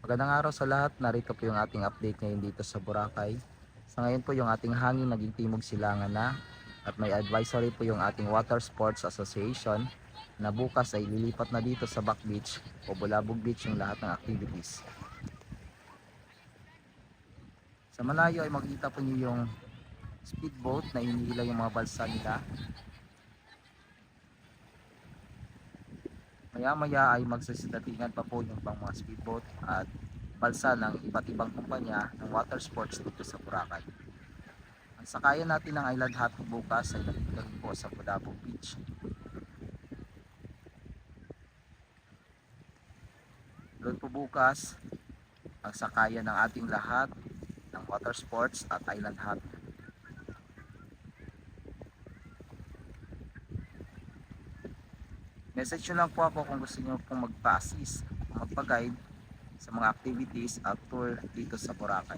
Magandang araw sa lahat. Narito po yung ating update ngayon dito sa Boracay. Sa ngayon po yung ating hangin naging timog silangan na at may advisory po yung ating Water Sports Association na bukas ay lilipat na dito sa Back Beach o Bulabog Beach yung lahat ng activities. Sa malayo ay makikita po niyo yung speedboat na hinihila yung mga balsa nila. Maya maya ay magsasitatingan pa po yung pang mga speedboat at balsa ng iba't ibang kumpanya ng water sports dito sa Boracay. Ang sakayan natin ng Island Hopping bukas ay rin po sa Bulabog Beach. Doon po bukas ang sakayan ng ating lahat ng water sports at island hopping. Message nyo lang po ako kung gusto nyo pong magpa-assist magpa-guide sa mga activities at tour dito sa Boracay.